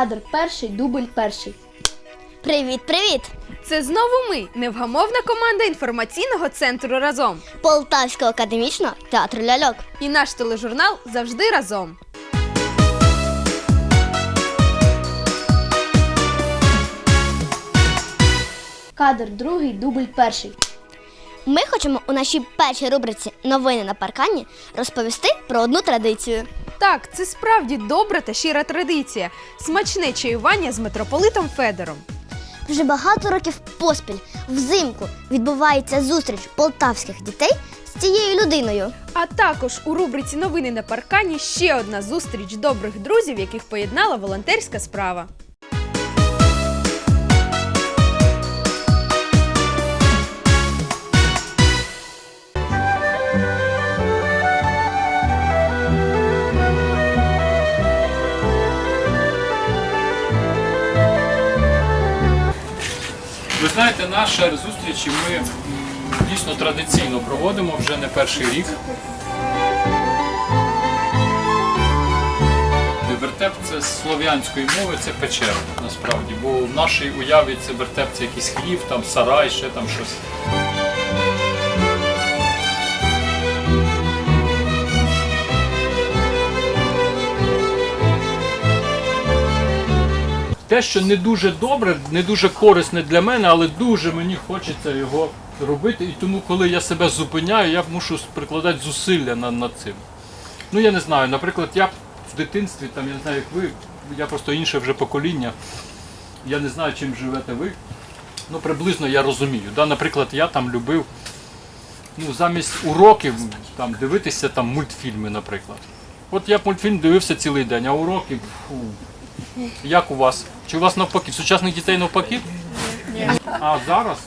Кадр перший, дубль перший. Привіт, привіт! Це знову ми, невгамовна команда інформаційного центру разом. Полтавського академічного театру ляльок. І наш тележурнал завжди разом. Кадр другий, дубль перший. Ми хочемо у нашій першій рубриці Новини на паркані розповісти про одну традицію. Так, це справді добра та щира традиція. Смачне чаювання з митрополитом Федором. Вже багато років поспіль взимку відбувається зустріч полтавських дітей з цією людиною. А також у рубриці Новини на паркані ще одна зустріч добрих друзів, яких поєднала волонтерська справа. Знаєте, наші зустрічі ми дійсно традиційно проводимо вже не перший рік. Вертеп це з слов'янської мови, це печера насправді, бо в нашій уяві це вертеп це якийсь хлів, там сарай, ще там щось. Те, що не дуже добре, не дуже корисне для мене, але дуже мені хочеться його робити. І тому, коли я себе зупиняю, я мушу прикладати зусилля над, над цим. Ну я не знаю, наприклад, я в дитинстві, там я не знаю, як ви, я просто інше вже покоління. Я не знаю, чим живете ви. Ну, приблизно я розумію. Да? Наприклад, я там любив ну, замість уроків там, дивитися там, мультфільми, наприклад. От я мультфільм дивився цілий день, а уроки. Фу. Як у вас? Чи у вас навпаки? В сучасних дітей навпаки? А зараз?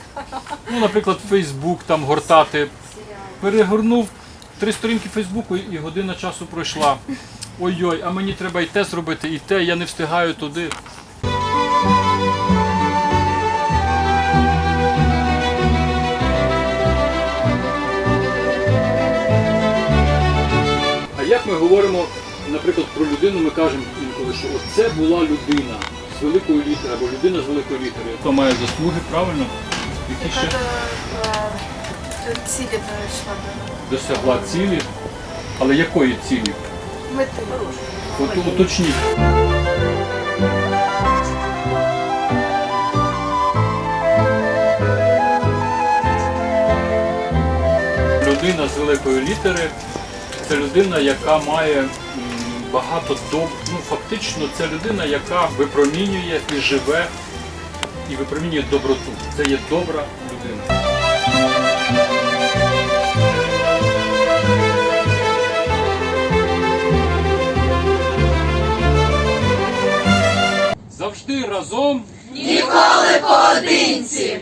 Ну, наприклад, Фейсбук там гортати. Перегорнув три сторінки Фейсбуку і година часу пройшла. Ой-ой, а мені треба і те зробити, і те, я не встигаю туди. А як ми говоримо, наприклад, про людину, ми кажемо інколи, що це була людина з великої літери або людина з великої літери. Хто має заслуги, правильно? Які ще цілі дійшла до досягла цілі. Але якої цілі? мети. От уточніть. Людина з великої літери це людина, яка має багато доб... Ну, фактично, це людина, яка випромінює і живе, і випромінює доброту. Це є добра людина. Завжди разом. Це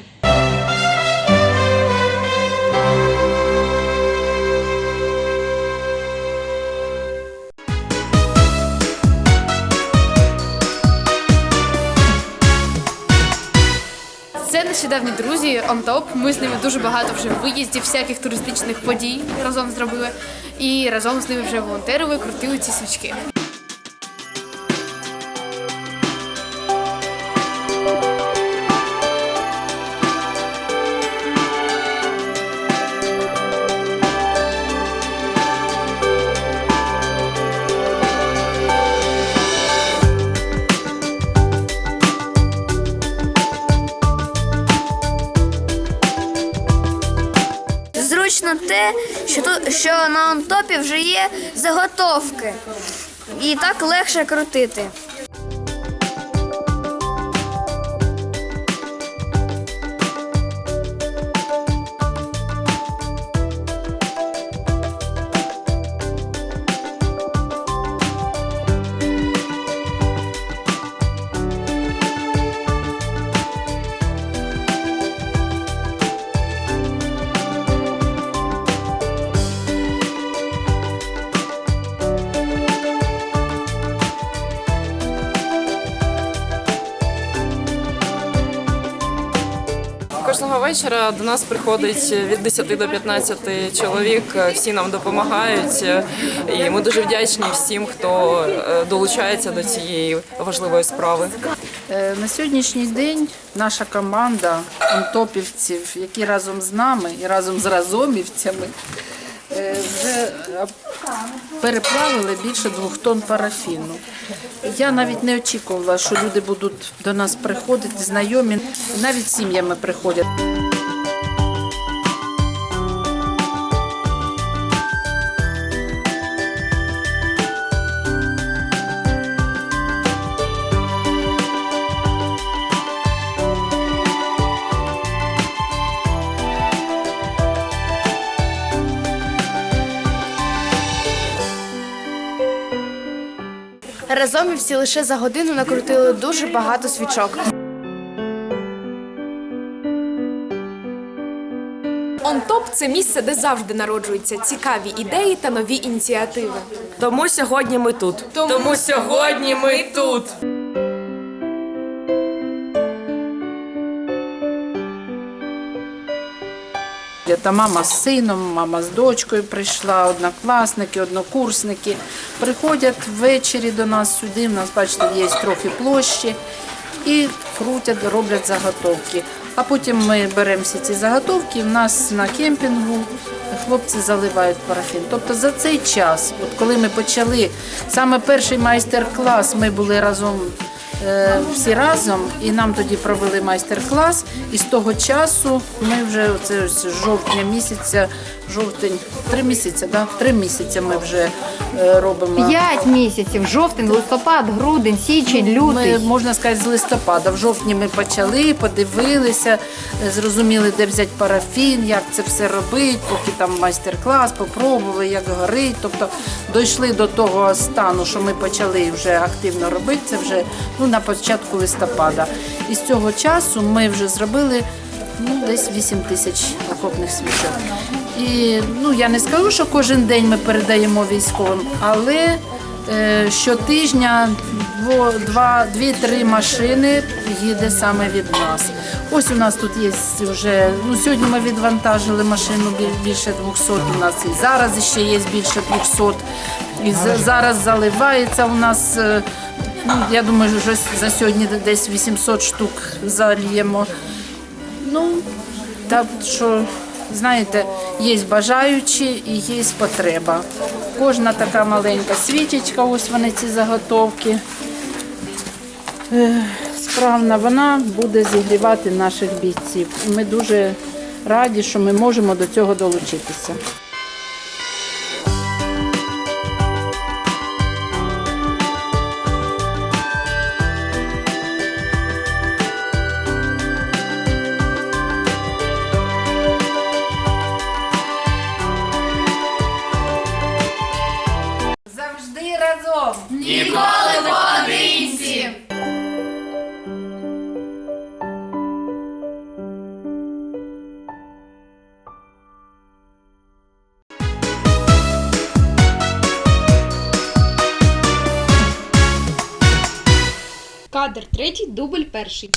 друзі Омтоп. Ми з ними дуже багато вже виїздів, всяких туристичних подій разом зробили. І разом з ними вже волонтерили, крутили ці свічки. Вже є заготовки, і так легше крутити. Кожного вечора до нас приходить від 10 до 15 чоловік. Всі нам допомагають, і ми дуже вдячні всім, хто е, долучається до цієї важливої справи. Е, На сьогоднішній день наша команда антопівців, які разом з нами і разом з разомівцями, вже е, переплавили більше двох тонн парафіну. Я навіть не очікувала, що люди будуть до нас приходити, знайомі, навіть сім'ями приходять. Разом всі лише за годину накрутили дуже багато свічок. Онтоп це місце, де завжди народжуються цікаві ідеї та нові ініціативи. Тому сьогодні ми тут. Тому сьогодні ми тут. Та мама з сином, мама з дочкою прийшла, однокласники, однокурсники. Приходять ввечері до нас сюди. У нас, бачите, є трохи площі і крутять, роблять заготовки. А потім ми беремо всі ці заготовки. і В нас на кемпінгу хлопці заливають парафін. Тобто за цей час, от коли ми почали саме перший майстер-клас, ми були разом. Е, Всі разом, і нам тоді провели майстер-клас. І з того часу ми вже це з жовтня місяця, жовтень, три місяці, да? три місяці ми вже е, робимо. П'ять місяців: жовтень, листопад, грудень, січень, лютий. Ми, можна сказати, з листопада. В жовтні ми почали, подивилися, е, зрозуміли, де взяти парафін, як це все робити, поки там майстер-клас, попробували, як горить. Тобто дійшли до того стану, що ми почали вже активно робити. Це вже ну, на початку листопада. І з цього часу ми вже зробили ну, десь 8 тисяч окопних свічок. І ну, я не скажу, що кожен день ми передаємо військовим, але е, щотижня дві-три машини їде саме від нас. Ось у нас тут є вже, ну сьогодні ми відвантажили машину більше 200 у нас і зараз ще є більше 200. І зараз заливається у нас, е, ну, я думаю, вже за сьогодні десь 800 штук заліємо. Ну, так що, знаєте, є бажаючі і є потреба. Кожна така маленька світічка, ось вони ці заготовки. Справна вона буде зігрівати наших бійців. Ми дуже раді, що ми можемо до цього долучитися. Разом! Кадр третій, дубль перший.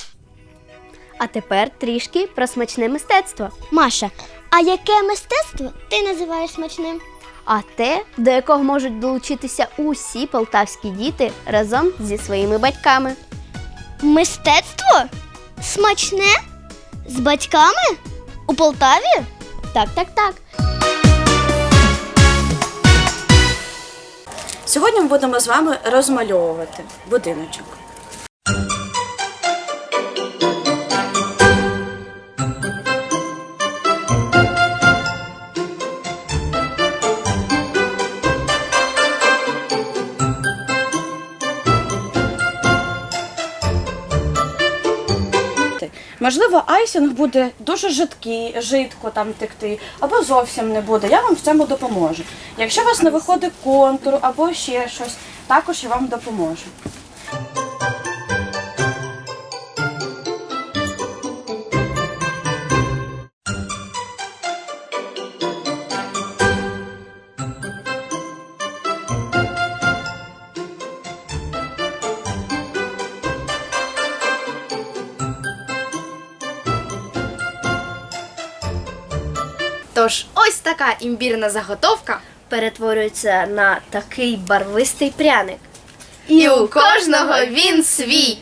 А тепер трішки про смачне мистецтво. Маша, а яке мистецтво ти називаєш смачним? А те, до якого можуть долучитися усі полтавські діти разом зі своїми батьками. Мистецтво? Смачне? З батьками? У Полтаві? Так, так, так. Сьогодні ми будемо з вами розмальовувати будиночок. Можливо, айсінг буде дуже жидкий, жидко там текти, або зовсім не буде. Я вам в цьому допоможу. Якщо у вас не виходить контур або ще щось, також я вам допоможу. Тож ось така імбірна заготовка. Перетворюється на такий барвистий пряник. І у кожного він свій.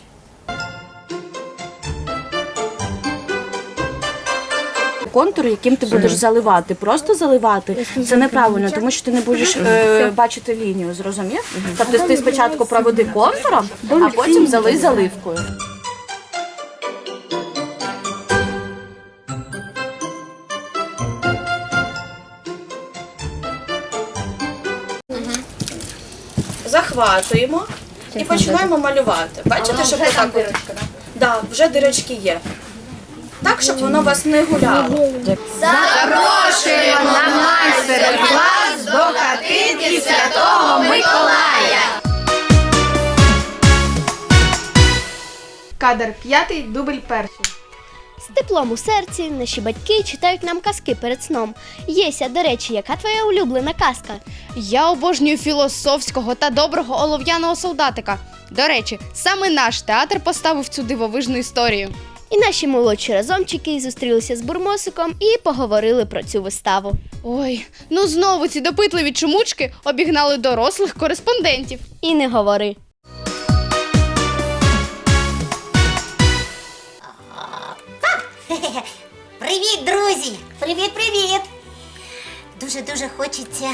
Контур, яким ти будеш заливати, просто заливати це неправильно, тому що ти не будеш е, бачити лінію, зрозумів? Тобто ти спочатку проведи контуром, а потім залий заливкою. Захватуємо і починаємо малювати. Бачите, що так от? Да, вже дирочки є. Так, щоб воно вас не гуляло. Запрошуємо на майстер-клас до хатинки Святого Миколая. Кадр п'ятий, дубль перший. З теплом у серці наші батьки читають нам казки перед сном. Єся, до речі, яка твоя улюблена казка? Я обожнюю філософського та доброго олов'яного солдатика. До речі, саме наш театр поставив цю дивовижну історію. І наші молодші разомчики зустрілися з бурмосиком і поговорили про цю виставу. Ой, ну знову ці допитливі чумучки обігнали дорослих кореспондентів. І не говори. Привіт, друзі! Привіт, привіт! Дуже-дуже хочеться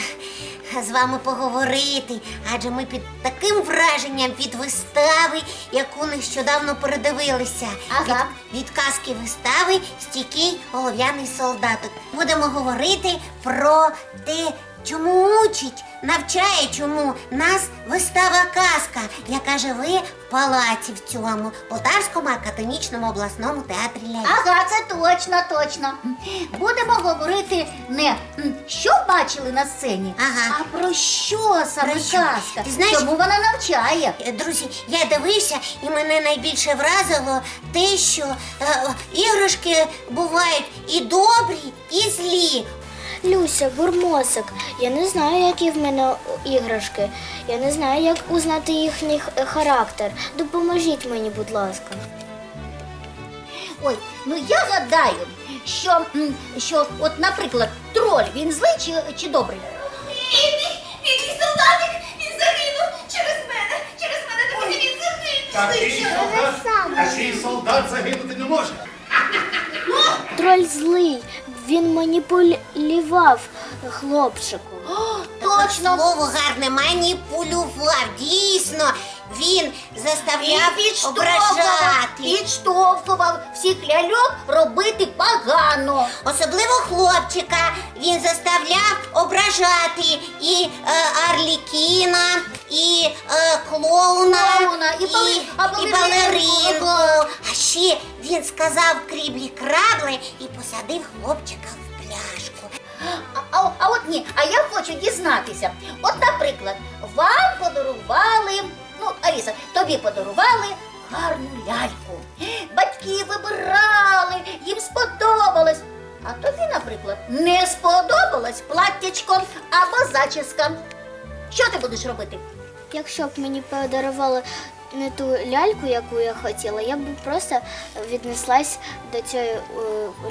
з вами поговорити, адже ми під таким враженням від вистави, яку нещодавно передивилися. Ага. Від, від казки вистави Стійкий олов'яний солдатик. Будемо говорити про те, чому учить, навчає, чому нас вистава казка, яка живе в палаці в цьому Полтавському академічному обласному театрі ляльок. Ага, це точно, точно. Будемо говорити не що бачили на сцені, Ага. а про що саме Про що? казка. Ти знаєш- Чому вона навчає? Е, Друзі, я дивився, і мене найбільше вразило те, що е, іграшки бувають і добрі, і злі. Люся, бурмосик, я не знаю, які в мене іграшки. Я не знаю, як узнати їхній характер. Допоможіть мені, будь ласка. Ой, ну я гадаю, що, що от, наприклад, троль, він злий чи, чи добрий? Бідний солдатик, він загинув через мене, через мене друзі, він Такий солдат, такий солдат загинути не може. Троль злий. Він маніпулював хлопчиком. Точно слово гарне маніпулював. Дійсно, він заставляв ображати. Підштовхував всіх ляльок робити погано. Особливо хлопчика він заставляв ображати і е, Арлікіна, і е, клоуна, Клоуна, і бали- а і балерину. балерину. А ще він сказав кріблі крабле і посадив хлопчика в пляшку. А, а, а от ні, а я хочу дізнатися. От, наприклад, вам подарували, ну, Аліса, тобі подарували гарну ляльку. Батьки вибирали, їм сподобалось. А тобі, наприклад, не сподобалось платтячко або зачіска. Що ти будеш робити? Якщо б мені подарували не ту ляльку, яку я хотіла, я б просто віднеслась до цієї е,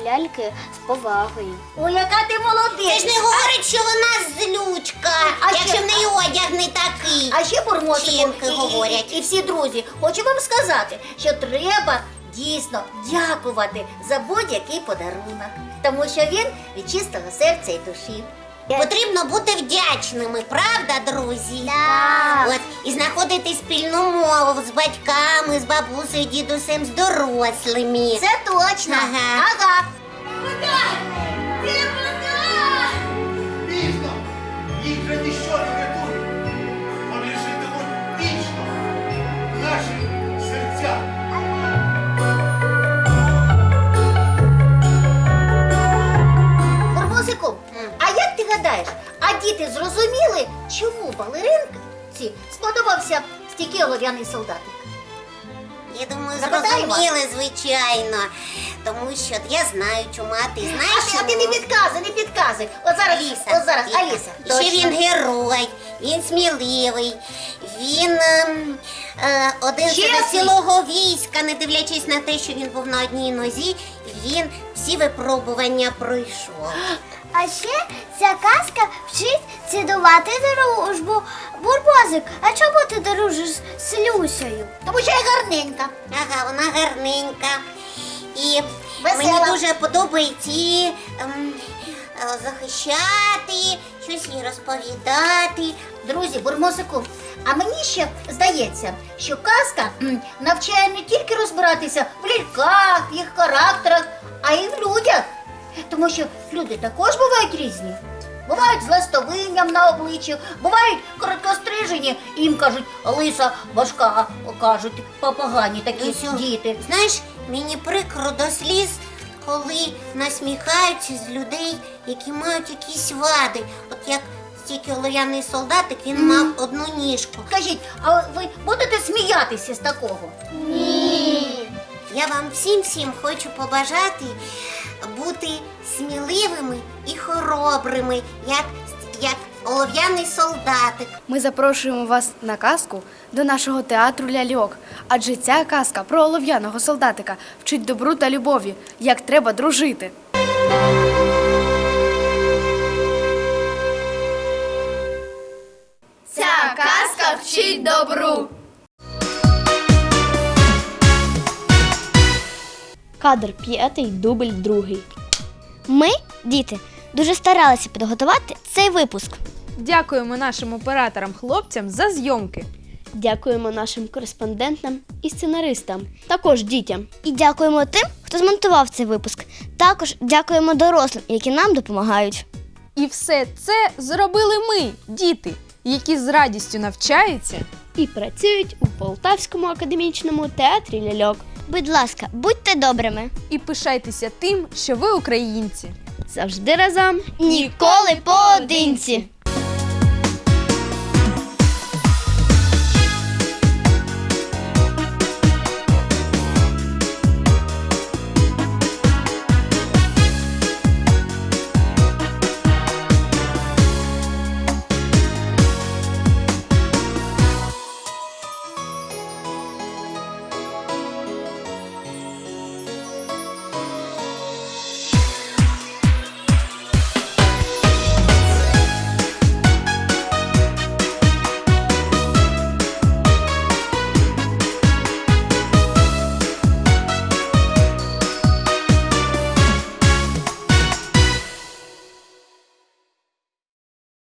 ляльки з повагою. О, яка ти молодець! ж не говорить, що вона злючка, А якщо ще- в неї одяг не такий. А ще бурмосику Вчинки і, говорять. і, і всі друзі, хочу вам сказати, що треба дійсно дякувати за будь-який подарунок, тому що він від чистого серця і душі. Потрібно бути вдячними, правда, друзі? Так. От і знаходити спільну мову з батьками, з бабусею, дідусем, з дорослими. Це точно. Ага. ага. Балеринці сподобався стійкий олов'яний солдатик? Я думаю, Запитаємо? зрозуміли, звичайно. Тому що я знаю, чому, а ти знаєш. А ти, а ти не чому? підказуй, не підказуй. От зараз, Аліса, от зараз, Аліса. Аліса. І ще точно. він герой, він сміливий, він ем, е, один Чесний. серед цілого війська, не дивлячись на те, що він був на одній нозі, він всі випробування пройшов. А ще ця казка вчить цідувати дружбу. Бурбозик, а чому ти дружиш з Люсею? Тому що я гарненька. Ага, вона гарненька. І Весела. мені дуже подобається її ем, е, захищати, щось їй розповідати. Друзі, бурмосику, а мені ще здається, що казка навчає не тільки розбиратися в ляльках, їх характерах, а й в людях. Тому що люди також бувають різні. Бувають з ластовинням на обличчі, бувають короткострижені, і їм кажуть, лиса важка, кажуть, попогані такі Люсю, діти. Знаєш, мені прикро до сліз, коли насміхаються з людей, які мають якісь вади. От як тільки олов'яний солдатик, він мав одну ніжку. Скажіть, а ви будете сміятися з такого? Ні. Я вам всім всім хочу побажати бути сміливими і хоробрими, як, як олов'яний солдатик. Ми запрошуємо вас на казку до нашого театру ляльок. Адже ця казка про олов'яного солдатика вчить добру та любові, як треба дружити. Ця казка вчить добру. Кадр п'ятий, дубль другий. Ми, діти, дуже старалися підготувати цей випуск. Дякуємо нашим операторам-хлопцям за зйомки. Дякуємо нашим кореспондентам і сценаристам, також дітям. І дякуємо тим, хто змонтував цей випуск. Також дякуємо дорослим, які нам допомагають. І все це зробили ми, діти, які з радістю навчаються. І працюють у Полтавському академічному театрі ляльок. Будь ласка, будьте добрими. І пишайтеся тим, що ви українці. Завжди разом, ніколи поодинці.